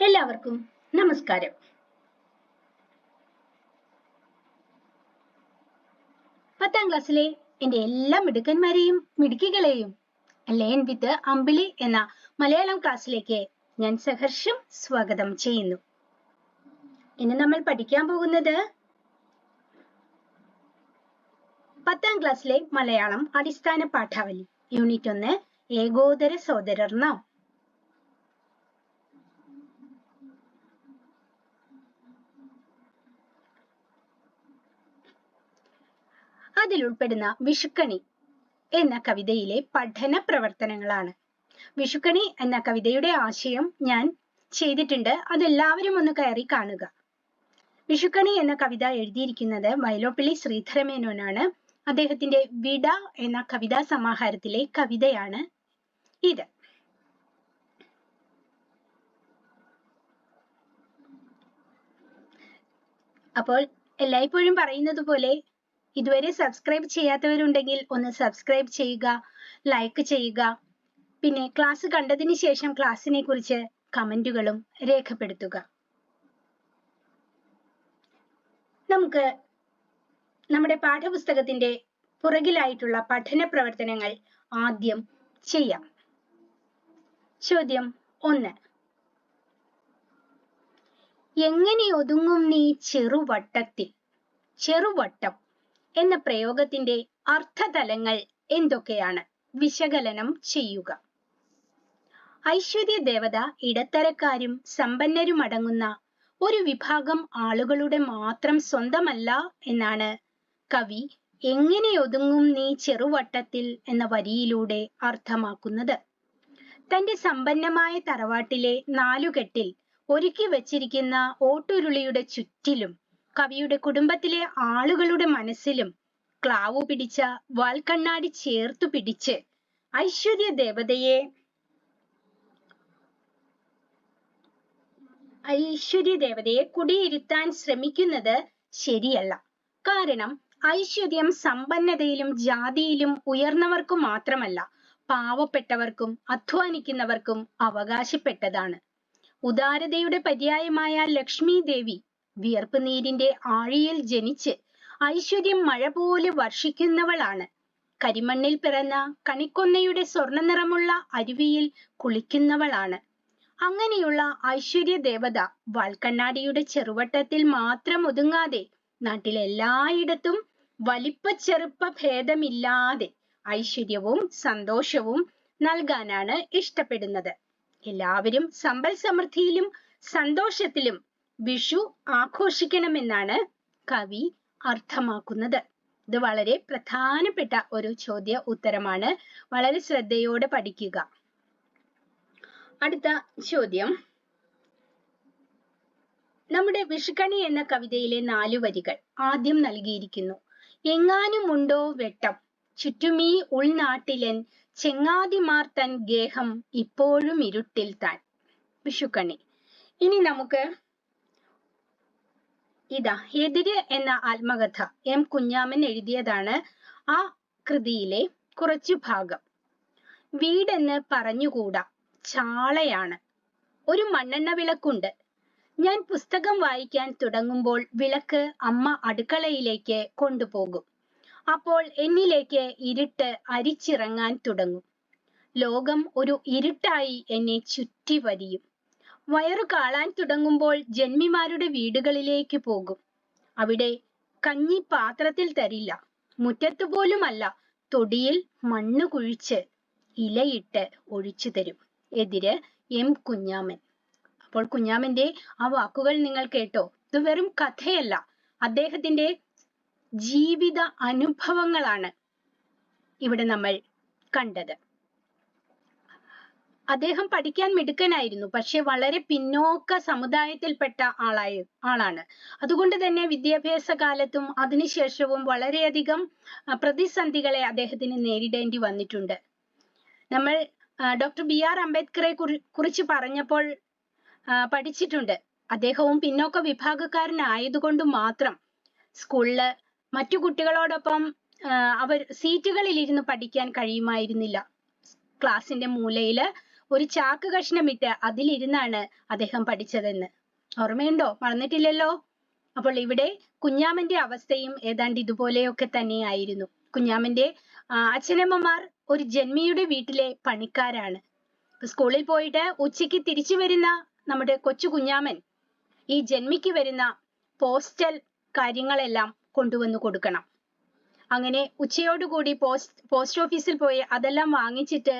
എല്ലാവർക്കും നമസ്കാരം. പത്താം ക്ലാസ്സിലെ എന്റെ എല്ലാ മിടുക്കന്മാരെയും മിടുക്കികളെയും ലയൻ വിത്ത് അമ്പിളി എന്ന മലയാളം ക്ലാസ്സിലേക്ക് ഞാൻ സഹർഷം സ്വാഗതം ചെയ്യുന്നു. ഇന്ന് നമ്മൾ പഠിക്കാൻ പോകുന്നത് പത്താം ക്ലാസ്സിലെ മലയാളം അടിസ്ഥാന പാഠാവലി. യൂണിറ്റ് ഒന്ന് ഏകോദര സോദരർ നാം. അതിൽ ഉൾപ്പെടുന്ന വിഷുക്കണി എന്ന കവിതയിലെ പഠന പ്രവർത്തനങ്ങളാണ്. വിഷുക്കണി എന്ന കവിതയുടെ ആശയം ഞാൻ ചെയ്തിട്ടുണ്ട്. അതെല്ലാവരും ഒന്ന് കയറി കാണുക. വിഷുക്കണി എന്ന കവിത എഴുതിയിരിക്കുന്നത് വയലോപ്പിള്ളി ശ്രീധരമേനോനാണ്. അദ്ദേഹത്തിന്റെ വിട എന്ന കവിതാ സമാഹാരത്തിലെ കവിതയാണ് ഇത്. അപ്പോൾ എല്ലായ്പ്പോഴും പറയുന്നത് പോലെ ഇതുവരെ സബ്സ്ക്രൈബ് ചെയ്യാത്തവരുണ്ടെങ്കിൽ ഒന്ന് സബ്സ്ക്രൈബ് ചെയ്യുക ലൈക്ക് ചെയ്യുക. പിന്നെ ക്ലാസ് കണ്ടതിന് ശേഷം ക്ലാസ്സിനെ കുറിച്ച് കമന്റുകളും രേഖപ്പെടുത്തുക. നമുക്ക് നമ്മുടെ പാഠപുസ്തകത്തിന്റെ പുറകിലായിട്ടുള്ള പഠന പ്രവർത്തനങ്ങൾ ആദ്യം ചെയ്യാം. ചോദ്യം ഒന്ന്. എങ്ങനെ ഒതുങ്ങും നീ ചെറുവട്ടത്തിൽ? ചെറുവട്ടം എന്ന പ്രയോഗത്തിന്റെ അർത്ഥതലങ്ങൾ എന്തൊക്കെയാണ്? വിശകലനം ചെയ്യുക. ഐശ്വര്യ ദേവത ഇടത്തരക്കാരും സമ്പന്നരുമടങ്ങുന്ന ഒരു വിഭാഗം ആളുകളുടെ മാത്രം സ്വന്തമല്ല എന്നാണ് കവി എങ്ങനെ ഒതുങ്ങും നീ ചെറുവട്ടത്തിൽ എന്ന വരിയിലൂടെ അർത്ഥമാക്കുന്നത്. തന്റെ സമ്പന്നമായ തറവാട്ടിലെ നാലുകെട്ടിൽ ഒരുക്കി വച്ചിരിക്കുന്ന ഓട്ടുരുളിയുടെ ചുറ്റിലും കവിയുടെ കുടുംബത്തിലെ ആളുകളുടെ മനസ്സിലും ക്ലാവു പിടിച്ച വാൽക്കണ്ണാടി ചേർത്തു പിടിച്ച് ഐശ്വര്യ ദേവതയെ ഐശ്വര്യ ദേവതയെ കുടിയിരുത്താൻ ശ്രമിക്കുന്നത് ശരിയല്ല. കാരണം ഐശ്വര്യം സമ്പന്നതയിലും ജാതിയിലും ഉയർന്നവർക്കു മാത്രമല്ല പാവപ്പെട്ടവർക്കും അധ്വാനിക്കുന്നവർക്കും അവകാശപ്പെട്ടതാണ്. ഉദാരതയുടെ പര്യായമായ ലക്ഷ്മി ദേവി വിയർപ്പ് നീരിന്റെ ആഴിയിൽ ജനിച്ച് ഐശ്വര്യം മഴ പോലെ വർഷിക്കുന്നവളാണ്. കരിമണ്ണിൽ പിറന്ന കണിക്കൊന്നയുടെ സ്വർണ നിറമുള്ള അരുവിയിൽ കുളിക്കുന്നവളാണ്. അങ്ങനെയുള്ള ഐശ്വര്യ ദേവത വാൽക്കണ്ണാടിയുടെ ചെറുവട്ടത്തിൽ മാത്രം ഒതുങ്ങാതെ നാട്ടിലെല്ലായിടത്തും വലിപ്പ ചെറുപ്പ ഭേദമില്ലാതെ ഐശ്വര്യവും സന്തോഷവും നൽകാനാണ് ഇഷ്ടപ്പെടുന്നത്. എല്ലാവരും സമ്പൽ സമൃദ്ധിയിലും സന്തോഷത്തിലും വിഷു ആഘോഷിക്കണമെന്നാണ് കവി അർത്ഥമാക്കുന്നത്. ഇത് വളരെ പ്രധാനപ്പെട്ട ഒരു ചോദ്യ ഉത്തരമാണ്. വളരെ ശ്രദ്ധയോടെ പഠിക്കുക. അടുത്ത ചോദ്യം. നമ്മുടെ വിഷുക്കണി എന്ന കവിതയിലെ നാലു വരികൾ ആദ്യം നൽകിയിരിക്കുന്നു. എങ്ങാനുമുണ്ടോ വെട്ടം. ചുറ്റുമീ ഉൾനാട്ടിലൻ ചെങ്ങാതിമാർ തൻ ഗേഹം ഇപ്പോഴും ഇരുട്ടിൽ താൻ. വിഷുക്കണി. ഇനി നമുക്ക് ഇതാ എതിര് എന്ന ആത്മകഥ എം കുഞ്ഞാമൻ എഴുതിയതാണ് ആ കൃതിയിലെ കുറച്ചു ഭാഗം. വീടെന്ന് പറഞ്ഞുകൂടാ ചാളയാണ്. ഒരു മണ്ണെണ്ണ വിളക്കുണ്ട്. ഞാൻ പുസ്തകം വായിക്കാൻ തുടങ്ങുമ്പോൾ വിളക്ക് അമ്മ അടുക്കളയിലേക്ക് കൊണ്ടുപോകും. അപ്പോൾ എന്നിലേക്ക് ഇരുട്ട് അരിച്ചിറങ്ങാൻ തുടങ്ങും. ലോകം ഒരു ഇരുട്ടായി എന്നെ ചുറ്റി വരിയും വയറു കാളാൻ തുടങ്ങുമ്പോൾ ജന്മിമാരുടെ വീടുകളിലേക്ക് പോകും. അവിടെ കഞ്ഞി പാത്രത്തിൽ തരില്ല. മുറ്റത്ത് പോലുമല്ല. തൊടിയിൽ മണ്ണ് കുഴിച്ച് ഇലയിട്ട് ഒഴിച്ചു തരും. എതിര് എം കുഞ്ഞാമൻ. അപ്പോൾ കുഞ്ഞാമന്റെ ആ വാക്കുകൾ നിങ്ങൾ കേട്ടോ. ഇത് വെറും കഥയല്ല. അദ്ദേഹത്തിന്റെ ജീവിത അനുഭവങ്ങളാണ് ഇവിടെ നമ്മൾ കണ്ടത്. അദ്ദേഹം പഠിക്കാൻ മിടുക്കനായിരുന്നു. പക്ഷെ വളരെ പിന്നോക്ക സമുദായത്തിൽപ്പെട്ട ആളായി ആളാണ്. അതുകൊണ്ട് തന്നെ വിദ്യാഭ്യാസ കാലത്തും അതിനുശേഷവും വളരെയധികം പ്രതിസന്ധികളെ അദ്ദേഹത്തിന് നേരിടേണ്ടി വന്നിട്ടുണ്ട്. നമ്മൾ ഡോക്ടർ ബി ആർ അംബേദ്കറെ കുറിച്ച് പറഞ്ഞപ്പോൾ പഠിച്ചിട്ടുണ്ട്. അദ്ദേഹവും പിന്നോക്ക വിഭാഗക്കാരനായതുകൊണ്ട് മാത്രം സ്കൂളിൽ മറ്റു കുട്ടികളോടൊപ്പം അവർ സീറ്റുകളിൽ ഇരുന്ന് പഠിക്കാൻ കഴിയുമായിരുന്നില്ല. ക്ലാസ്സിന്റെ മൂലയിൽ ഒരു ചാക്ക് കഷ്ണമിട്ട് അതിലിരുന്നാണ് അദ്ദേഹം പഠിച്ചതെന്ന്. ഓർമ്മയുണ്ടോ? മറന്നിട്ടില്ലല്ലോ? അപ്പോൾ ഇവിടെ കുഞ്ഞാമന്റെ അവസ്ഥയും ഏതാണ്ട് ഇതുപോലെയൊക്കെ തന്നെയായിരുന്നു. കുഞ്ഞാമന്റെ അച്ഛനമ്മമാർ ഒരു ജന്മിയുടെ വീട്ടിലെ പണിക്കാരാണ്. സ്കൂളിൽ പോയിട്ട് ഉച്ചയ്ക്ക് തിരിച്ചു വരുന്ന നമ്മുടെ കൊച്ചു കുഞ്ഞാമൻ ഈ ജന്മിക്ക് വരുന്ന പോസ്റ്റൽ കാര്യങ്ങളെല്ലാം കൊണ്ടുവന്നു കൊടുക്കണം. അങ്ങനെ ഉച്ചയോടുകൂടി പോസ്റ്റ് പോസ്റ്റ് ഓഫീസിൽ പോയി അതെല്ലാം വാങ്ങിച്ചിട്ട്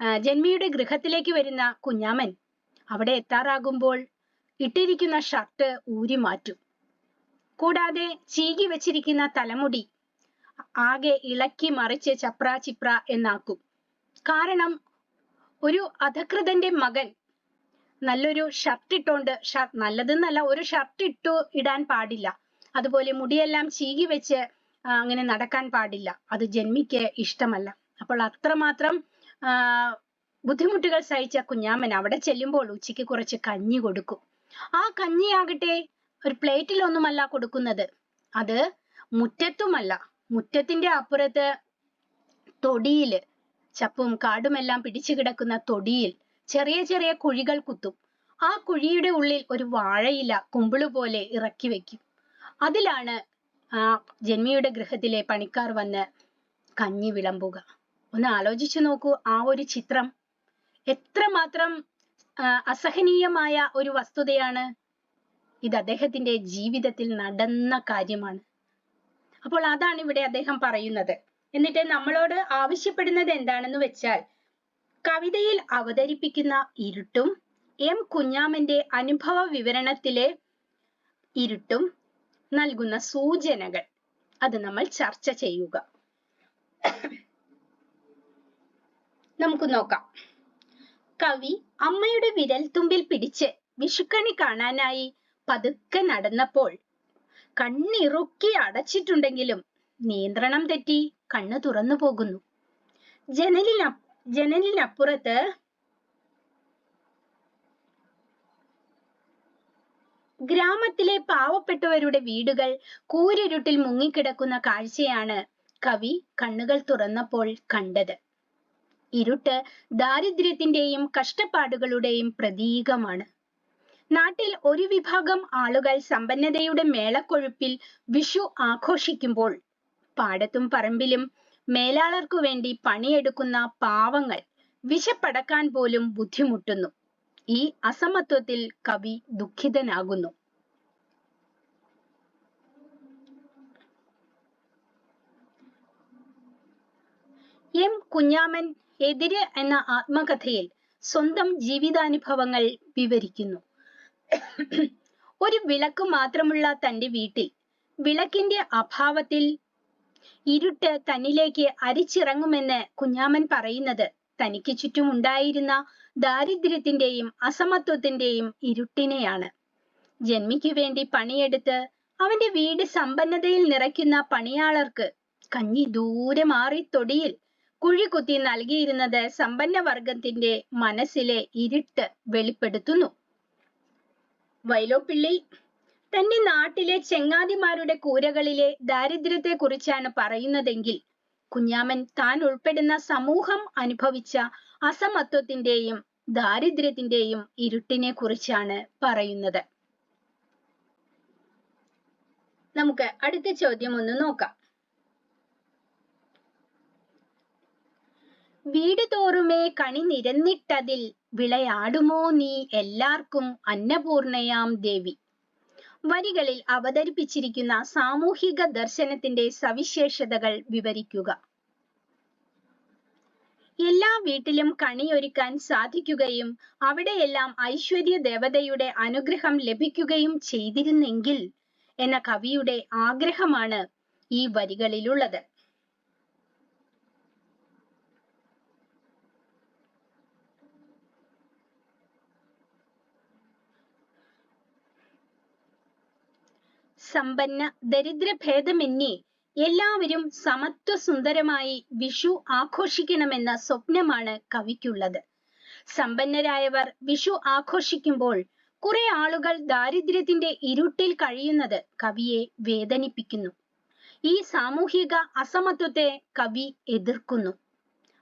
ജന്മിയുടെ ഗൃഹത്തിലേക്ക് വരുന്ന കുഞ്ഞാമൻ അവിടെ എത്താറാകുമ്പോൾ ഇട്ടിരിക്കുന്ന ഷർട്ട് ഊരി മാറ്റും. കൂടാതെ ചീകി വെച്ചിരിക്കുന്ന തലമുടി ആകെ ഇളക്കി മറിച്ച് ചപ്ര ചിപ്ര എന്നാക്കും. കാരണം ഒരു അധകൃതന്റെ മകൻ നല്ലൊരു ഷർട്ട് ഇട്ടോണ്ട് ഷർട്ട് നല്ലതെന്നല്ല ഒരു ഷർട്ട് ഇട്ടു ഇടാൻ പാടില്ല. അതുപോലെ മുടിയെല്ലാം ചീകി വെച്ച് അങ്ങനെ നടക്കാൻ പാടില്ല. അത് ജന്മിക്ക് ഇഷ്ടമല്ല. അപ്പോൾ അത്രമാത്രം ബുദ്ധിമുട്ടുകൾ സഹിച്ച കുഞ്ഞാമൻ അവിടെ ചെല്ലുമ്പോൾ ഉച്ചയ്ക്ക് കുറച്ച് കഞ്ഞി കൊടുക്കും. ആ കഞ്ഞിയാകട്ടെ ഒരു പ്ലേറ്റിലൊന്നുമല്ല കൊടുക്കുന്നത്. അത് മുറ്റത്തുമല്ല. മുറ്റത്തിന്റെ അപ്പുറത്ത് തൊടിയിൽ ചപ്പും കാടുമെല്ലാം പിടിച്ചു കിടക്കുന്ന തൊടിയിൽ ചെറിയ ചെറിയ കുഴികൾ കുത്തും. ആ കുഴിയുടെ ഉള്ളിൽ ഒരു വാഴയില കുമ്പിൾ പോലെ ഇറക്കി വെക്കും. അതിലാണ് ആ ജന്മിയുടെ ഗൃഹത്തിലെ പണിക്കാർ വന്ന് കഞ്ഞി വിളമ്പുക. ഒന്ന് ആലോചിച്ചു നോക്കൂ ആ ഒരു ചിത്രം. എത്രമാത്രം അസഹനീയമായ ഒരു വസ്തുതയാണ് ഇത് അദ്ദേഹത്തിന്റെ ജീവിതത്തിൽ നടന്ന കാര്യമാണ്. അപ്പോൾ അതാണ് ഇവിടെ അദ്ദേഹം പറയുന്നത്. എന്നിട്ട് നമ്മളോട് ആവശ്യപ്പെടുന്നത് എന്താണെന്ന് വെച്ചാൽ കവിതയിൽ അവതരിപ്പിക്കുന്ന ഇരുട്ടും എം കുഞ്ഞാമന്റെ അനുഭവ വിവരണത്തിലെ ഇരുട്ടും നൽകുന്ന സൂചനകൾ. അത് നമ്മൾ ചർച്ച ചെയ്യുക. നമുക്ക് നോക്കാം. കവി അമ്മയുടെ വിരൽ തുമ്പിൽ പിടിച്ച് വിഷുക്കണി കാണാനായി പതുക്കെ നടന്നപ്പോൾ കണ്ണിറുക്കി അടച്ചിട്ടുണ്ടെങ്കിലും നിയന്ത്രണം തെറ്റി കണ്ണ് തുറന്നു പോകുന്നു. ജനലിന ജനലിനപ്പുറത്ത് ഗ്രാമത്തിലെ പാവപ്പെട്ടവരുടെ വീടുകൾ കൂരിരുട്ടിൽ മുങ്ങിക്കിടക്കുന്ന കാഴ്ചയാണ് കവി കണ്ണുകൾ തുറന്നപ്പോൾ കണ്ടത്. ഇരുട്ട് ദാരിദ്ര്യത്തിന്റെയും കഷ്ടപ്പാടുകളുടെയും പ്രതീകമാണ്. നാട്ടിൽ ഒരു വിഭാഗം ആളുകൾ സമ്പന്നതയുടെ മേളക്കൊഴുപ്പിൽ വിഷു ആഘോഷിക്കുമ്പോൾ പാടത്തും പറമ്പിലും മേലാളർക്കു വേണ്ടി പണിയെടുക്കുന്ന പാവങ്ങൾ വിശപ്പടക്കാൻ പോലും ബുദ്ധിമുട്ടുന്നു. ഈ അസമത്വത്തിൽ കവി ദുഃഖിതനാകുന്നു. എം കുഞ്ഞാമൻ എതിര് എന്ന ആത്മകഥയിൽ സ്വന്തം ജീവിതാനുഭവങ്ങൾ വിവരിക്കുന്നു. ഒരു വിളക്ക് മാത്രമുള്ള തന്റെ വീട്ടിൽ വിളക്കിന്റെ അഭാവത്തിൽ ഇരുട്ട് തന്നിലേക്ക് അരിച്ചിറങ്ങുമെന്ന് കുഞ്ഞാമൻ പറയുന്നത് തനിക്ക് ചുറ്റും ഉണ്ടായിരുന്ന ദാരിദ്ര്യത്തിന്റെയും അസമത്വത്തിന്റെയും ഇരുട്ടിനെയാണ്. ജന്മിക്കു വേണ്ടി പണിയെടുത്ത് അവന്റെ വീട് സമ്പന്നതയിൽ നിറയ്ക്കുന്ന പണിയാളർക്ക് കഞ്ഞി ദൂരെ മാറി തൊടിയിൽ കുഴി കുത്തി നൽകിയിരുന്നത് സമ്പന്ന വർഗത്തിന്റെ മനസ്സിലെ ഇരുട്ട് വെളിപ്പെടുത്തുന്നു. വൈലോപ്പിള്ളി തന്റെ നാട്ടിലെ ചെങ്ങാതിമാരുടെ കൂരകളിലെ ദാരിദ്ര്യത്തെ കുറിച്ചാണ് പറയുന്നതെങ്കിൽ കുഞ്ഞാമൻ താൻ ഉൾപ്പെടുന്ന സമൂഹം അനുഭവിച്ച അസമത്വത്തിന്റെയും ദാരിദ്ര്യത്തിന്റെയും ഇരുട്ടിനെ കുറിച്ചാണ് പറയുന്നത്. നമുക്ക് അടുത്ത ചോദ്യം ഒന്ന് നോക്കാം. വീട് തോറുമേ കണി നിരന്നിട്ടതിൽ വിളയാടുമോ നീ എല്ലാവർക്കും അന്നപൂർണയാം ദേവി. വരികളിൽ അവതരിപ്പിച്ചിരിക്കുന്ന സാമൂഹിക ദർശനത്തിന്റെ സവിശേഷതകൾ വിവരിക്കുക. എല്ലാ വീട്ടിലും കണിയൊരുക്കാൻ സാധിക്കുകയും അവിടെയെല്ലാം ഐശ്വര്യ ദേവതയുടെ അനുഗ്രഹം ലഭിക്കുകയും ചെയ്തിരുന്നെങ്കിൽ എന്ന കവിയുടെ ആഗ്രഹമാണ് ഈ വരികളിലുള്ളത്. സമ്പന്ന ദരിദ്ര ഭേദമന്യേ എല്ലാവരും സമത്വ സുന്ദരമായി വിഷു ആഘോഷിക്കണമെന്ന സ്വപ്നമാണ് കവിക്കുള്ളത്. സമ്പന്നരായവർ വിഷു ആഘോഷിക്കുമ്പോൾ കുറെ ആളുകൾ ദാരിദ്ര്യത്തിന്റെ ഇരുട്ടിൽ കഴിയുന്നത് കവിയെ വേദനിപ്പിക്കുന്നു. ഈ സാമൂഹിക അസമത്വത്തെ കവി എതിർക്കുന്നു.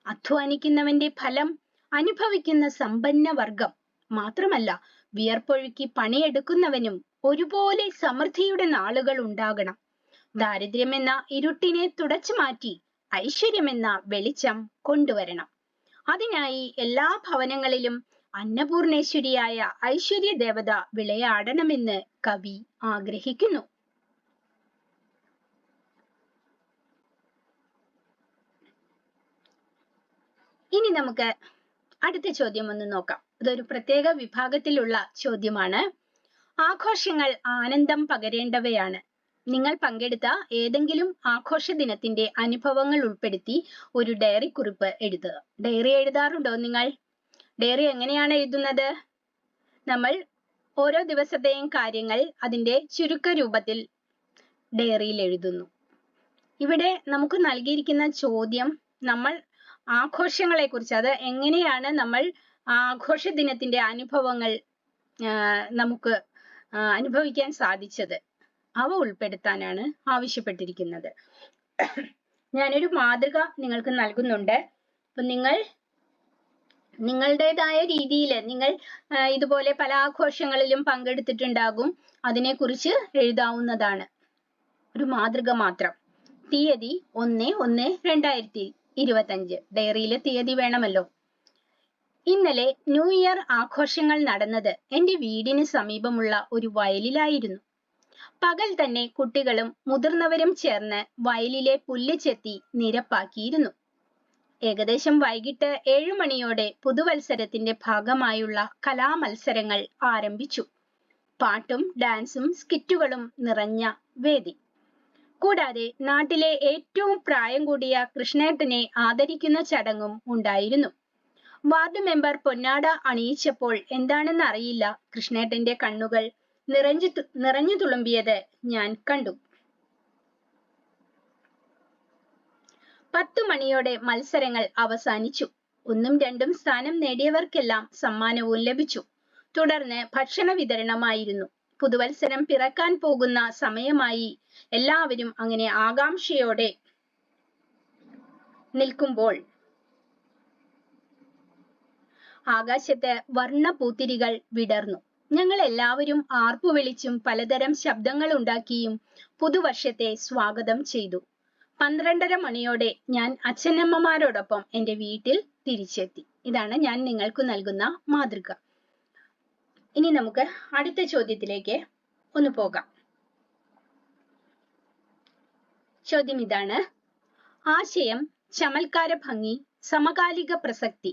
അധ്വാനിക്കുന്നവന്റെ ഫലം അനുഭവിക്കുന്ന സമ്പന്ന വർഗം മാത്രമല്ല വിയർപ്പൊഴുക്കി പണിയെടുക്കുന്നവനും ഒരുപോലെ സമൃദ്ധിയുടെ നാളുകൾ ഉണ്ടാകണം. ദാരിദ്ര്യമെന്ന ഇരുട്ടിനെ തുടച്ചു മാറ്റി ഐശ്വര്യമെന്ന വെളിച്ചം കൊണ്ടുവരണം. അതിനായി എല്ലാ ഭവനങ്ങളിലും അന്നപൂർണേശ്വരിയായ ഐശ്വര്യ ദേവത വിളയാടണമെന്ന് കവി ആഗ്രഹിക്കുന്നു. ഇനി നമുക്ക് അടുത്ത ചോദ്യം ഒന്ന് നോക്കാം. ഇതൊരു പ്രത്യേക വിഭാഗത്തിലുള്ള ചോദ്യമാണ്. ആഘോഷങ്ങൾ ആനന്ദം പകരേണ്ടവയാണ്. നിങ്ങൾ പങ്കെടുത്ത ഏതെങ്കിലും ആഘോഷ ദിനത്തിന്റെ അനുഭവങ്ങൾ ഉൾപ്പെടുത്തി ഒരു ഡയറി കുറിപ്പ് എഴുതുക. ഡയറി എഴുതാറുണ്ടോ നിങ്ങൾ? ഡയറി എങ്ങനെയാണ് എഴുതുന്നത്? നമ്മൾ ഓരോ ദിവസത്തെയും കാര്യങ്ങൾ അതിന്റെ ചുരുക്ക രൂപത്തിൽ ഡയറിയിൽ എഴുതുന്നു. ഇവിടെ നമുക്ക് നൽകിയിരിക്കുന്ന ചോദ്യം നമ്മൾ ആഘോഷങ്ങളെ കുറിച്ച് അത് എങ്ങനെയാണ് നമ്മൾ ആഘോഷ ദിനത്തിന്റെ അനുഭവങ്ങൾ നമുക്ക് അനുഭവിക്കാൻ സാധിച്ചത്. അവ ഉൾപ്പെടുത്താനാണ് ആവശ്യപ്പെട്ടിരിക്കുന്നത്. ഞാനൊരു മാതൃക നിങ്ങൾക്ക് നൽകുന്നുണ്ട്. അപ്പൊ നിങ്ങൾ നിങ്ങളുടേതായ രീതിയിൽ നിങ്ങൾ ഇതുപോലെ പല ആഘോഷങ്ങളിലും പങ്കെടുത്തിട്ടുണ്ടാകും. അതിനെക്കുറിച്ച് എഴുതാവുന്നതാണ്. ഒരു മാതൃക മാത്രം. തീയതി ഒന്ന് ഒന്ന് രണ്ടായിരത്തി ഇരുപത്തഞ്ച്. ഡയറിയിലെ തീയതി വേണമല്ലോ. ഇന്നലെ ന്യൂ ഇയർ ആഘോഷങ്ങൾ നടന്നത് എന്റെ വീടിന് സമീപമുള്ള ഒരു വയലിലായിരുന്നു. പകൽ തന്നെ കുട്ടികളും മുതിർന്നവരും ചേർന്ന് വയലിലെ പുല്ല് ചെത്തി നിരപ്പാക്കിയിരുന്നു. ഏകദേശം വൈകിട്ട് ഏഴു മണിയോടെ പുതുവത്സരത്തിന്റെ ഭാഗമായുള്ള കലാമത്സരങ്ങൾ ആരംഭിച്ചു. പാട്ടും ഡാൻസും സ്കിറ്റുകളും നിറഞ്ഞ വേദി. കൂടാതെ നാട്ടിലെ ഏറ്റവും പ്രായം കൂടിയ കൃഷ്ണേട്ടനെ ആദരിക്കുന്ന ചടങ്ങും ഉണ്ടായിരുന്നു. വാർഡ് മെമ്പർ പൊന്നാട അണിയിച്ചപ്പോൾ എന്താണെന്ന് അറിയില്ല. കൃഷ്ണേട്ടന്റെ കണ്ണുകൾ നിറഞ്ഞു നിറഞ്ഞു തുളുമ്പിയത് ഞാൻ കണ്ടു. പത്തു മണിയോടെ മത്സരങ്ങൾ അവസാനിച്ചു. ഒന്നും രണ്ടും സ്ഥാനം നേടിയവർക്കെല്ലാം സമ്മാനവും ലഭിച്ചു. തുടർന്ന് ഭക്ഷണ വിതരണമായിരുന്നു. പുതുവത്സരം പിറക്കാൻ പോകുന്ന സമയമായി എല്ലാവരും അങ്ങനെ ആകാംക്ഷയോടെ നിൽക്കുമ്പോൾ ആകാശത്ത് വർണ പൂത്തിരികൾ വിടർന്നു. ഞങ്ങൾ എല്ലാവരും ആർപ്പു വിളിച്ചും പലതരം ശബ്ദങ്ങൾ ഉണ്ടാക്കിയും പുതുവർഷത്തെ സ്വാഗതം ചെയ്തു. പന്ത്രണ്ടര മണിയോടെ ഞാൻ അച്ഛനമ്മമാരോടൊപ്പം എന്റെ വീട്ടിൽ തിരിച്ചെത്തി. ഇതാണ് ഞാൻ നിങ്ങൾക്ക് നൽകുന്ന മാതൃക. ഇനി നമുക്ക് അടുത്ത ചോദ്യത്തിലേക്ക് ഒന്ന് പോകാം. ചോദ്യം ഇതാണ്. ആശയം ചമൽക്കാര ഭംഗി സമകാലിക പ്രസക്തി.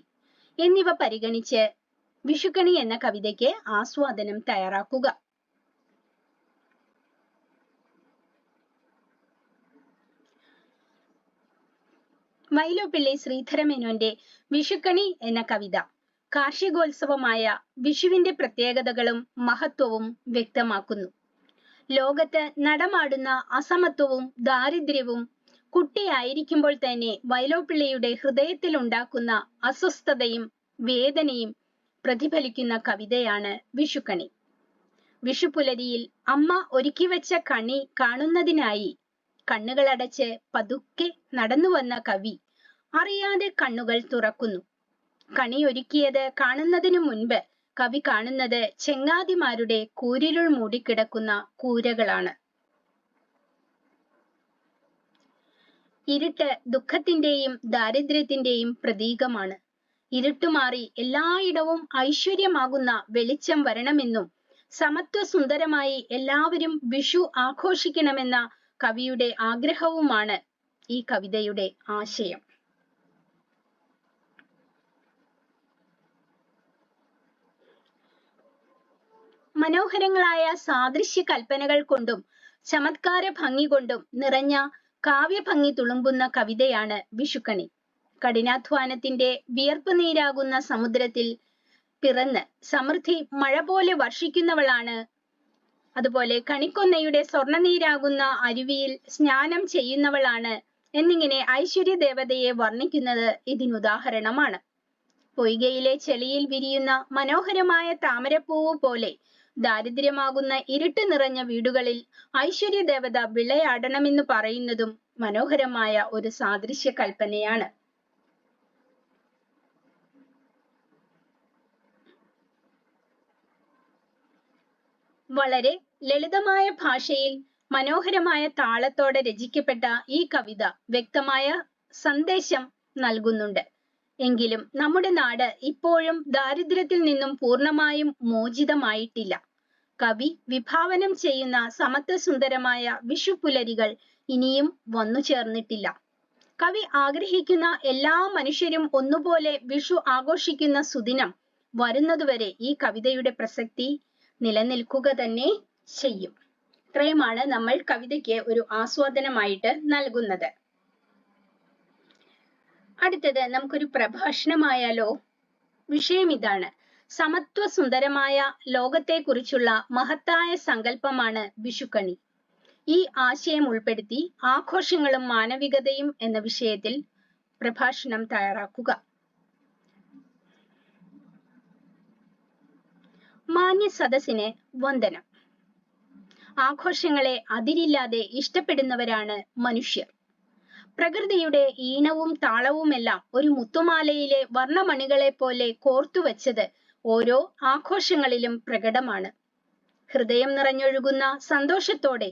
എന്നിവ പരിഗണിച്ച് വിഷുക്കണി എന്ന കവിതയ്ക്ക് ആസ്വാദനം തയ്യാറാക്കുക. മൈലോപ്പിള്ളി ശ്രീധരമേനോന്റെ വിഷുക്കണി എന്ന കവിത കാർഷികോത്സവമായ വിഷുവിന്റെ പ്രത്യേകതകളും മഹത്വവും വ്യക്തമാക്കുന്നു. ലോകത്ത് നടമാടുന്ന അസമത്വവും ദാരിദ്ര്യവും കുട്ടിയായിരിക്കുമ്പോൾ തന്നെ വയലോപ്പിള്ളിയുടെ ഹൃദയത്തിൽ ഉണ്ടാക്കുന്ന അസ്വസ്ഥതയും വേദനയും പ്രതിഫലിക്കുന്ന കവിതയാണ് വിഷുക്കണി. വിഷുപുലരിയിൽ അമ്മ ഒരുക്കി വെച്ച കണി കാണുന്നതിനായി കണ്ണുകളടച്ച് പതുക്കെ നടന്നു വന്ന കവി അറിയാതെ കണ്ണുകൾ തുറക്കുന്നു. കണി ഒരുക്കിയത് കാണുന്നതിനു മുൻപ് കവി കാണുന്നത് ചെങ്ങാതിമാരുടെ കൂരിരുൾ മൂടിക്കിടക്കുന്ന കൂരകളാണ്. ഇരുട്ട് ദുഃഖത്തിന്റെയും ദാരിദ്ര്യത്തിന്റെയും പ്രതീകമാണ്. ഇരുട്ടുമാറി എല്ലായിടവും ഐശ്വര്യമാകുന്ന വെളിച്ചം വരണമെന്നും സമത്വ സുന്ദരമായി എല്ലാവരും വിഷു ആഘോഷിക്കണമെന്ന കവിയുടെ ആഗ്രഹവുമാണ് ഈ കവിതയുടെ ആശയം. മനോഹരങ്ങളായ സാദൃശ്യ കൽപ്പനകൾ കൊണ്ടും ചമത്കാര ഭംഗി കൊണ്ടും നിറഞ്ഞ കാവ്യഭംഗി തുളുമ്പുന്ന കവിതയാണ് വിഷുക്കണി. കഠിനാധ്വാനത്തിന്റെ വിയർപ്പ് നീരാകുന്ന സമുദ്രത്തിൽ പിറന്ന് സമൃദ്ധി മഴ പോലെ വർഷിക്കുന്നവളാണ്. അതുപോലെ കണിക്കൊന്നയുടെ സ്വർണനീരാകുന്ന അരുവിയിൽ സ്നാനം ചെയ്യുന്നവളാണ് എന്നിങ്ങനെ ഐശ്വര്യ ദേവതയെ വർണിക്കുന്നത് ഇതിനുദാഹരണമാണ്. പൊയ്കയിലെ ചെളിയിൽ വിരിയുന്ന മനോഹരമായ താമരപ്പൂവ് പോലെ ദാരിദ്ര്യമാകുന്ന ഇരുട്ട് നിറഞ്ഞ വീടുകളിൽ ഐശ്വര്യ ദേവത വിളയാടണമെന്ന് പറയുന്നതും മനോഹരമായ ഒരു സാദൃശ്യ കൽപ്പനയാണ്. വളരെ ലളിതമായ ഭാഷയിൽ മനോഹരമായ താളത്തോടെ രചിക്കപ്പെട്ട ഈ കവിത വ്യക്തമായ സന്ദേശം നൽകുന്നുണ്ട്. എങ്കിലും നമ്മുടെ നാട് ഇപ്പോഴും ദാരിദ്ര്യത്തിൽ നിന്നും പൂർണമായും മോചിതമായിട്ടില്ല. കവി വിഭാവനം ചെയ്യുന്ന സമത്വസുന്ദരമായ വിഷുപുലരികൾ ഇനിയും വന്നു ചേർന്നിട്ടില്ല. കവി ആഗ്രഹിക്കുന്ന എല്ലാ മനുഷ്യരും ഒന്നുപോലെ വിഷു ആഘോഷിക്കുന്ന സുദിനം വരുന്നതുവരെ ഈ കവിതയുടെ പ്രസക്തി നിലനിൽക്കുക തന്നെ ചെയ്യും. ഇത്രയുമാണ് നമ്മൾ കവിതയ്ക്ക് ഒരു ആസ്വാദനമായിട്ട് നൽകുന്നത്. അടുത്തത് നമുക്കൊരു പ്രഭാഷണമായാലോ? വിഷയം ഇതാണ്. സമത്വ സുന്ദരമായ ലോകത്തെക്കുറിച്ചുള്ള മഹത്തായ സങ്കല്പമാണ് വിഷുക്കണി. ഈ ആശയം ഉൾപ്പെടുത്തി ആഘോഷങ്ങളും മാനവികതയും എന്ന വിഷയത്തിൽ പ്രഭാഷണം തയ്യാറാക്കുക. മാന്യ സദസ്സിന് വന്ദനം. ആഘോഷങ്ങളെ അതിരില്ലാതെ ഇഷ്ടപ്പെടുന്നവരാണ് മനുഷ്യർ. പ്രകൃതിയുടെ ഈണവും താളവുമെല്ലാം ഒരു മുത്തുമാലയിലെ വർണമണികളെ പോലെ കോർത്തു കോർത്തുവച്ചത് ഓരോ ആഘോഷങ്ങളിലും പ്രകടമാണ്. ഹൃദയം നിറഞ്ഞൊഴുകുന്ന സന്തോഷത്തോടെ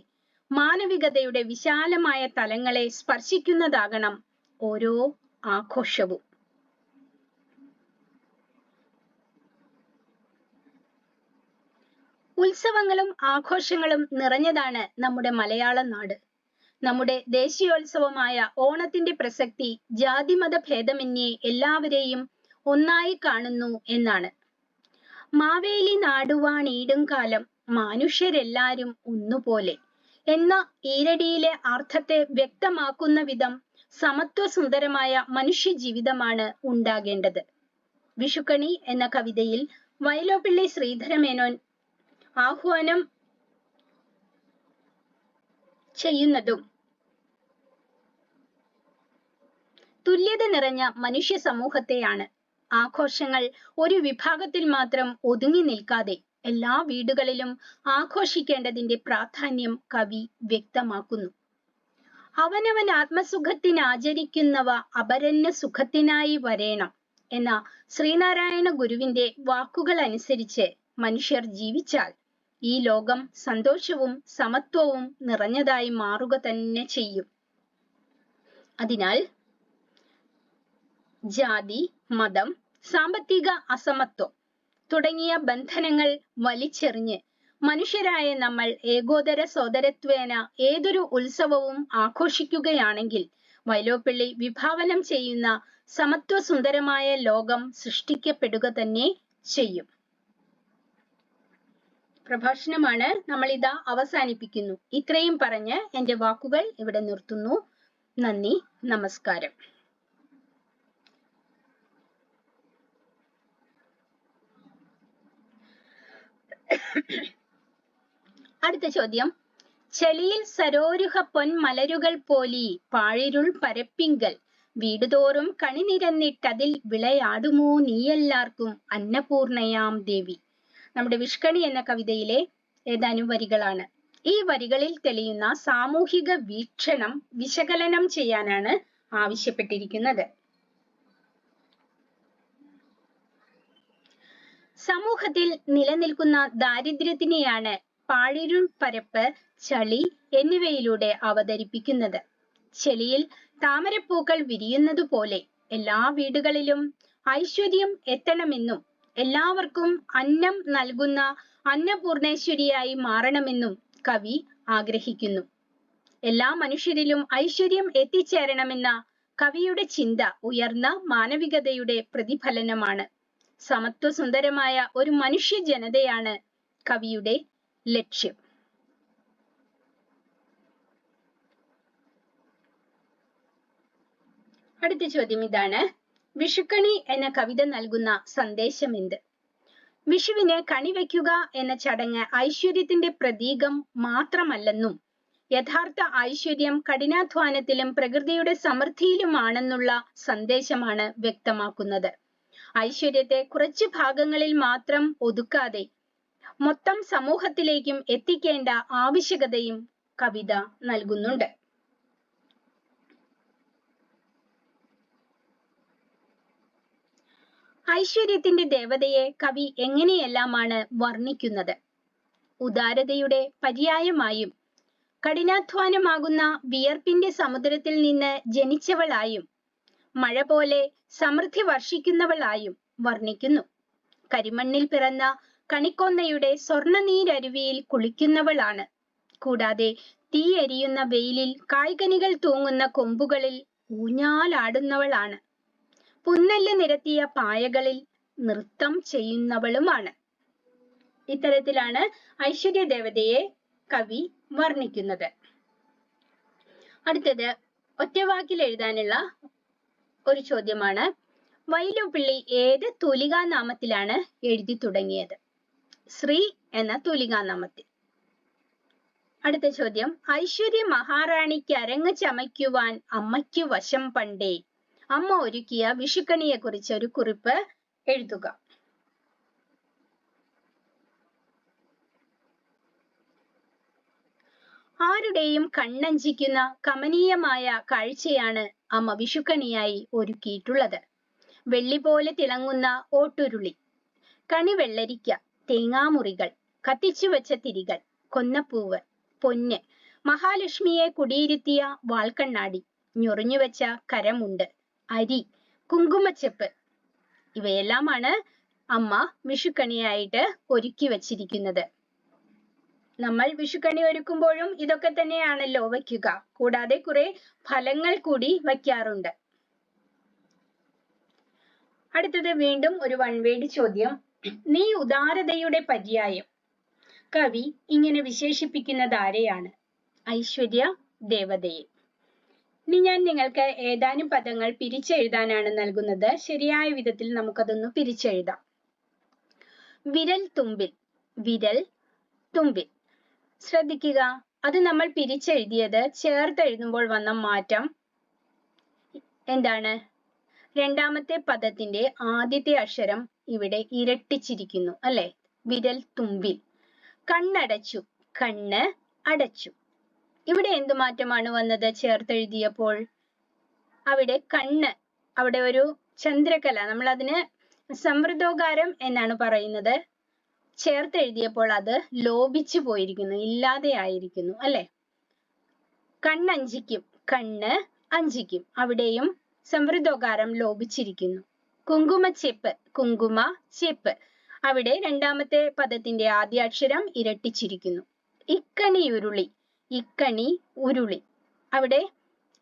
മാനവികതയുടെ വിശാലമായ തലങ്ങളെ സ്പർശിക്കുന്നതാകണം ഓരോ ആഘോഷവും. ഉത്സവങ്ങളും ആഘോഷങ്ങളും നിറഞ്ഞതാണ് നമ്മുടെ മലയാള നാട്. നമ്മുടെ ദേശീയോത്സവമായ ഓണത്തിന്റെ പ്രസക്തി ജാതിമത ഭേദമന്യേ എല്ലാവരെയും ഒന്നായി കാണുന്നു എന്നാണ്. മാവേലി നാടുവാണീടും കാലം. മനുഷ്യരെല്ലാരും ഒന്നുപോലെ. എന്ന ഈരടിയിലെ അർത്ഥത്തെ വ്യക്തമാക്കുന്ന വിധം സമത്വസുന്ദരമായ മനുഷ്യ ജീവിതമാണ് ഉണ്ടാകേണ്ടത്. വിഷുക്കണി എന്ന കവിതയിൽ വയലോപ്പിള്ളി ശ്രീധരമേനോൻ ആഹ്വാനം ചെയ്യുന്നതും തുല്യത നിറഞ്ഞ മനുഷ്യ സമൂഹത്തെയാണ്. ആഘോഷങ്ങൾ ഒരു വിഭാഗത്തിൽ മാത്രം ഒതുങ്ങി നിൽക്കാതെ എല്ലാ വീടുകളിലും ആഘോഷിക്കേണ്ടതിന്റെ പ്രാധാന്യം കവി വ്യക്തമാക്കുന്നു. അവനവൻ ആത്മസുഖത്തിന് ആചരിക്കുന്നവ അപരന്യ സുഖത്തിനായി വരേണം എന്ന ശ്രീനാരായണ ഗുരുവിന്റെ വാക്കുകൾ അനുസരിച്ച് മനുഷ്യർ ജീവിച്ചാൽ ഈ ലോകം സന്തോഷവും സമത്വവും നിറഞ്ഞതായി മാറുക തന്നെ ചെയ്യും. അതിനാൽ ജാതി മതം സാമ്പത്തിക അസമത്വം തുടങ്ങിയ ബന്ധനങ്ങൾ വലിച്ചെറിഞ്ഞ് മനുഷ്യരായ നമ്മൾ ഏകോദര സോദരത്വേന ഏതൊരു ഉത്സവവും ആഘോഷിക്കുകയാണെങ്കിൽ വൈലോപ്പിള്ളി വിഭാവനം ചെയ്യുന്ന സമത്വസുന്ദരമായ ലോകം സൃഷ്ടിക്കപ്പെടുക തന്നെ ചെയ്യും. പ്രഭാഷണമാണ് നമ്മൾ ഇതാ അവസാനിപ്പിക്കുന്നു. ഇത്രയും പറഞ്ഞ് എന്റെ വാക്കുകൾ ഇവിടെ നിർത്തുന്നു. നന്ദി നമസ്കാരം. അടുത്ത ചോദ്യം. ചെളിയിൽ സരോരുഹ പൊൻമലരുകൾ പോലി പാഴിരുൾ പരപ്പിങ്കൽ. വീടുതോറും കണിനിരന്നിട്ടതിൽ വിളയാടുമോ നീയെല്ലാവർക്കും അന്നപൂർണയാം ദേവി. നമ്മുടെ വിഷ്കണി എന്ന കവിതയിലെ ഏതാനും വരികളാണ്. ഈ വരികളിൽ തെളിയുന്ന സാമൂഹിക വീക്ഷണം വിശകലനം ചെയ്യാനാണ് ആവശ്യപ്പെട്ടിരിക്കുന്നത്. സമൂഹത്തിൽ നിലനിൽക്കുന്ന ദാരിദ്ര്യത്തിനെയാണ് പാഴിരുൾ പരപ്പ് ചളി എന്നിവയിലൂടെ അവതരിപ്പിക്കുന്നത്. ചെളിയിൽ താമരപ്പൂക്കൾ വിരിയുന്നത് പോലെ എല്ലാ വീടുകളിലും ഐശ്വര്യം എത്തണമെന്നും എല്ലാവർക്കും അന്നം നൽകുന്ന അന്നപൂർണേശ്വരിയായി മാറണമെന്നും കവി ആഗ്രഹിക്കുന്നു. എല്ലാ മനുഷ്യരിലും ഐശ്വര്യം എത്തിച്ചേരണമെന്ന കവിയുടെ ചിന്ത ഉയർന്ന മാനവികതയുടെ പ്രതിഫലനമാണ്. സമത്വസുന്ദരമായ ഒരു മനുഷ്യ ജനതയാണ് കവിയുടെ ലക്ഷ്യം. അടുത്ത ചോദ്യം ഇതാണ്. വിഷുക്കണി എന്ന കവിത നൽകുന്ന സന്ദേശം എന്ത്? വിഷുവിന് കണി വയ്ക്കുക എന്ന ചടങ്ങ് ഐശ്വര്യത്തിന്റെ പ്രതീകം മാത്രമല്ലെന്നും യഥാർത്ഥ ഐശ്വര്യം കഠിനാധ്വാനത്തിലും പ്രകൃതിയുടെ സമൃദ്ധിയിലുമാണെന്നുള്ള സന്ദേശമാണ് വ്യക്തമാക്കുന്നത്. ഐശ്വര്യത്തെ കുറച്ച് ഭാഗങ്ങളിൽ മാത്രം ഒതുക്കാതെ മൊത്തം സമൂഹത്തിലേക്കും എത്തിക്കേണ്ട ആവശ്യകതയും കവിത നൽകുന്നുണ്ട്. ഐശ്വര്യത്തിന്റെ ദേവതയെ കവി എങ്ങനെയെല്ലാമാണ് വർണിക്കുന്നത്? ഉദാരതയുടെ പര്യായമായും കഠിനാധ്വാനമാകുന്ന വിയർപ്പിന്റെ സമുദ്രത്തിൽ നിന്ന് ജനിച്ചവളായും മഴ പോലെ സമൃദ്ധി വർഷിക്കുന്നവളായും വർണിക്കുന്നു. കരിമണ്ണിൽ പിറന്ന കണിക്കൊന്നയുടെ സ്വർണനീരരുവിയിൽ കുളിക്കുന്നവളാണ്. കൂടാതെ തീ എരിയുന്ന വെയിലിൽ കായ്കനികൾ തൂങ്ങുന്ന കൊമ്പുകളിൽ ഊഞ്ഞാലാടുന്നവളാണ്. പുന്നല്ല് നിരത്തിയ പായകളിൽ നൃത്തം ചെയ്യുന്നവളുമാണ്. ഇത്തരത്തിലാണ് ഐശ്വര്യ ദേവതയെ കവി വർണിക്കുന്നത്. അടുത്തത് ഒറ്റവാക്കിൽ എഴുതാനുള്ള ഒരു ചോദ്യമാണ്. വൈലോപ്പിള്ളി ഏത് തൂലികാനാമത്തിലാണ് എഴുതി തുടങ്ങിയത്? ശ്രീ എന്ന തൂലികാനാമത്തിൽ. അടുത്ത ചോദ്യം. ഐശ്വര്യ മഹാറാണിക്ക് അരങ്ങ് ചമയ്ക്കുവാൻ അമ്മയ്ക്ക് വശം പണ്ടേ. അമ്മ ഒരുക്കിയ വിഷുക്കണിയെ കുറിച്ച് ഒരു കുറിപ്പ് എഴുതുക. ആരുടെയും കണ്ണഞ്ചിക്കുന്ന കമനീയമായ കാഴ്ചയാണ് അമ്മ വിഷുക്കണിയായി ഒരുക്കിയിട്ടുള്ളത്. വെള്ളി പോലെ തിളങ്ങുന്ന ഓട്ടുരുളി കണിവെള്ളരിക്ക തേങ്ങാമുറികൾ കത്തിച്ചു വെച്ച തിരികൾ കൊന്നപ്പൂവ് പൊന്ന് മഹാലക്ഷ്മിയെ കുടിയിരുത്തിയ വാൾക്കണ്ണാടി ഞൊറിഞ്ഞുവെച്ച കരമുണ്ട് അരി കുങ്കുമച്ചെപ്പ്. ഇവയെല്ലാമാണ് അമ്മ വിഷുക്കണിയായിട്ട് ഒരുക്കി വച്ചിരിക്കുന്നത്. നമ്മൾ വിഷുക്കണി ഒരുക്കുമ്പോഴും ഇതൊക്കെ തന്നെയാണല്ലോ വയ്ക്കുക. കൂടാതെ കുറെ ഫലങ്ങൾ കൂടി വയ്ക്കാറുണ്ട്. അടുത്തത് വീണ്ടും ഒരു വൺ വേഡ് ചോദ്യം. നീ ഉദാരതയുടെ പര്യായം. കവി ഇങ്ങനെ വിശേഷിപ്പിക്കുന്നത് ആരെയാണ്? ഐശ്വര്യ ദേവതയെ. ഇനി ഞാൻ നിങ്ങൾക്ക് ഏതാനും പദങ്ങൾ പിരിച്ചെഴുതാനാണ് നൽകുന്നത്. ശരിയായ വിധത്തിൽ നമുക്കതൊന്ന് പിരിച്ചെഴുതാം. വിരൽ തുമ്പിൽ വിരൽ തുമ്പിൽ ശ്രദ്ധിക്കുക. അത് നമ്മൾ പിരിച്ചെഴുതിയത് ചേർത്തെഴുതുമ്പോൾ വന്ന മാറ്റം എന്താണ്? രണ്ടാമത്തെ പദത്തിന്റെ ആദ്യത്തെ അക്ഷരം ഇവിടെ ഇരട്ടിച്ചിരിക്കുന്നു അല്ലെ? വിരൽ തുമ്പിൽ. കണ്ണടച്ചു കണ്ണ് അടച്ചു. ഇവിടെ എന്ത് മാറ്റമാണ് വന്നത് ചേർത്തെഴുതിയപ്പോൾ? അവിടെ കണ്ണ് അവിടെ ഒരു ചന്ദ്രകല. നമ്മൾ അതിന് സമൃദ്ധോകാരം എന്നാണ് പറയുന്നത്. ചേർത്തെഴുതിയപ്പോൾ അത് ലോപിച്ചു പോയിരിക്കുന്നു ഇല്ലാതെ ആയിരിക്കുന്നു അല്ലെ? കണ്ണഞ്ചിക്കും കണ്ണ് അഞ്ചിക്കും. അവിടെയും സമൃദ്ധോകാരം ലോപിച്ചിരിക്കുന്നു. കുങ്കുമച്ചെപ്പ് കുങ്കുമ ചെപ്പ്. അവിടെ രണ്ടാമത്തെ പദത്തിന്റെ ആദ്യ അക്ഷരം ഇരട്ടിച്ചിരിക്കുന്നു. ഇക്കണി ഉരുളി ഇക്കണി ഉരുളി. അവിടെ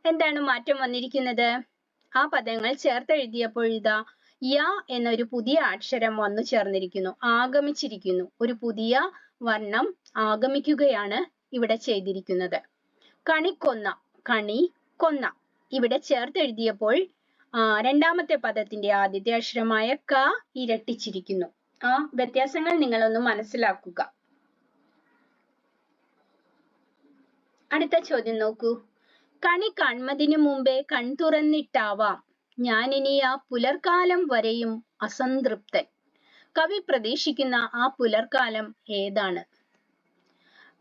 എന്താണ് മാറ്റം വന്നിരിക്കുന്നത്? ആ പദങ്ങൾ ചേർത്തെഴുതിയപ്പോൾ ഇതാ യ എന്നൊരു പുതിയ അക്ഷരം വന്നു ചേർന്നിരിക്കുന്നു. ആഗമിച്ചിരിക്കുന്നു. ഒരു പുതിയ വർണം ആഗമിക്കുകയാണ് ഇവിടെ ചെയ്തിരിക്കുന്നത്. കണിക്കൊന്ന കണി കൊന്ന. ഇവിടെ ചേർത്തെഴുതിയപ്പോൾ രണ്ടാമത്തെ പദത്തിന്റെ ആദ്യത്തെ അക്ഷരമായ ക ഇരട്ടിച്ചിരിക്കുന്നു. ആ വ്യത്യാസങ്ങൾ നിങ്ങളൊന്ന് മനസ്സിലാക്കുക. അടുത്ത ചോദ്യം നോക്കൂ. കണി കൺമതിനു മുമ്പേ കൺ തുറന്നിട്ടാവാം. ഞാനിനി ആ പുലർകാലം വരെയും അസംതൃപ്തൻ. കവി പ്രതീക്ഷിക്കുന്ന ആ പുലർകാലം ഏതാണ്?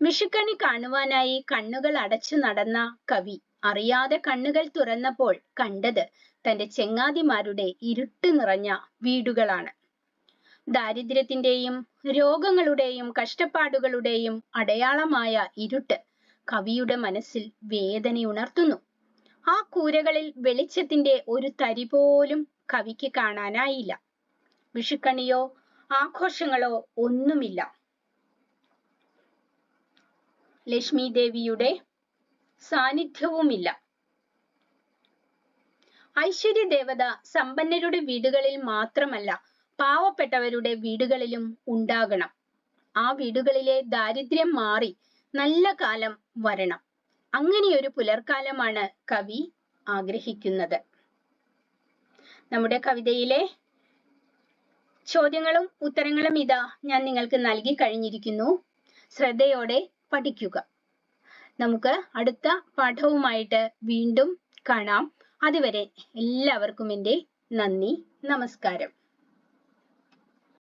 വിഷുക്കണി കാണുവാനായി കണ്ണുകൾ അടച്ചു നടന്ന കവി അറിയാതെ കണ്ണുകൾ തുറന്നപ്പോൾ കണ്ടത് തന്റെ ചെങ്ങാതിമാരുടെ ഇരുട്ട് നിറഞ്ഞ വീടുകളാണ്. ദാരിദ്ര്യത്തിന്റെയും രോഗങ്ങളുടെയും കഷ്ടപ്പാടുകളുടെയും അടയാളമായ ഇരുട്ട് കവിയുടെ മനസ്സിൽ വേദനയുണർത്തുന്നു. ആ കൂരകളിൽ വെളിച്ചത്തിന്റെ ഒരു തരി പോലും കവിക്ക് കാണാനായില്ല. വിഷുക്കണിയോ ആഘോഷങ്ങളോ ഒന്നുമില്ല. ലക്ഷ്മി ദേവിയുടെ സാന്നിധ്യവുമില്ല. ഐശ്വര്യ ദേവത സമ്പന്നരുടെ വീടുകളിൽ മാത്രമല്ല പാവപ്പെട്ടവരുടെ വീടുകളിലും ഉണ്ടാകണം. ആ വീടുകളിലെ ദാരിദ്ര്യം മാറി നല്ല കാലം വരണം. അങ്ങനെയൊരു പുലർക്കാലമാണ് കവി ആഗ്രഹിക്കുന്നത്. നമ്മുടെ കവിതയിലെ ചോദ്യങ്ങളും ഉത്തരങ്ങളും ഇതാ ഞാൻ നിങ്ങൾക്ക് നൽകി കഴിഞ്ഞിരിക്കുന്നു. ശ്രദ്ധയോടെ പഠിക്കുക. നമുക്ക് അടുത്ത പാഠവുമായിട്ട് വീണ്ടും കാണാം. അതുവരെ എല്ലാവർക്കും എന്റെ നന്ദി നമസ്കാരം.